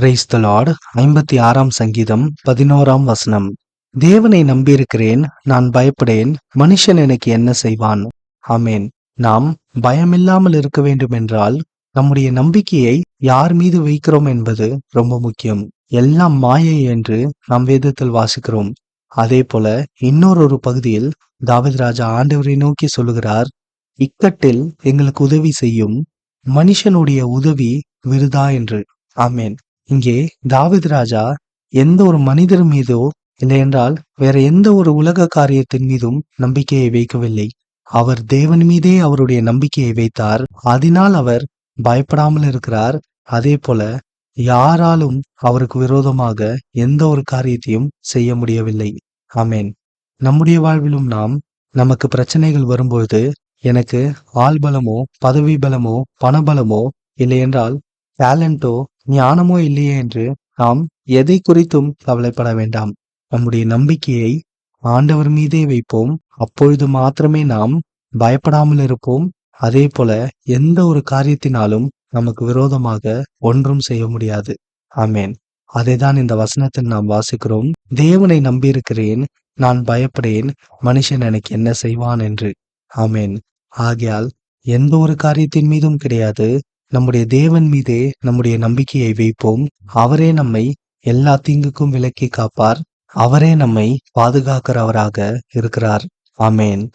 Praise the Lord ஐம்பத்தி ஆறாம் சங்கீதம் பதினோராம் வசனம். தேவனை நம்பியிருக்கிறேன் நான் பயப்படேன் மனுஷன் எனக்கு என்ன செய்வான்? ஆமேன். நாம் பயமில்லாமல் இருக்க வேண்டும் என்றால் நம்முடைய நம்பிக்கையை யார் மீது வைக்கிறோம் என்பது ரொம்ப முக்கியம். எல்லாம் மாயை என்று நாம் வேதத்தில் வாசிக்கிறோம். அதே போல இன்னொரு ஒரு பகுதியில் தாவீது ராஜா ஆண்டவரை நோக்கி சொல்லுகிறார் இக்கட்டில் எங்களுக்கு உதவி செய்யும் மனுஷனுடைய உதவி விருதா? என்று. ஆமேன். இங்கே தாவித் ராஜா எந்த ஒரு மனிதர் மீதோ இல்லையென்றால் வேற எந்த ஒரு உலக காரியத்தின் மீதும் நம்பிக்கையை வைக்கவில்லை. அவர் தேவன் மீதே அவருடைய நம்பிக்கையை வைத்தார். அதனால் அவர் பயப்படாமல் இருக்கிறார். அதே போல யாராலும் அவருக்கு விரோதமாக எந்த ஒரு காரியத்தையும் செய்ய முடியவில்லை. ஆமேன். நம்முடைய வாழ்விலும் நாம் நமக்கு பிரச்சனைகள் வரும்பொழுது எனக்கு ஆள் பலமோ பதவி பலமோ பணபலமோ இல்லையென்றால் டேலண்டோ ஞானமோ இல்லையே என்று நாம் எதை குறித்தும் கவலைப்பட வேண்டாம். நம்முடைய நம்பிக்கையை ஆண்டவர் மீதே வைப்போம். அப்பொழுது மாத்திரமே நாம் பயப்படாமல் இருப்போம். அதே போல எந்த ஒரு காரியத்தினாலும் நமக்கு விரோதமாக ஒன்றும் செய்ய முடியாது. ஆமேன். அதைதான் இந்த வசனத்தில் நாம் வாசிக்கிறோம். தேவனை நம்பியிருக்கிறேன் நான் பயப்படேன் மனுஷன் எனக்கு என்ன செய்வான் என்று. ஆமேன். ஆகையால் எந்த ஒரு காரியத்தின் மீதும் கிடையாது. நம்முடைய தேவன் மீதே நம்முடைய நம்பிக்கையை வைப்போம். அவரே நம்மை எல்லா தீங்குக்கும் விலக்கி காப்பார். அவரே நம்மை பாதுகாக்கிறவராக இருக்கிறார். ஆமேன்.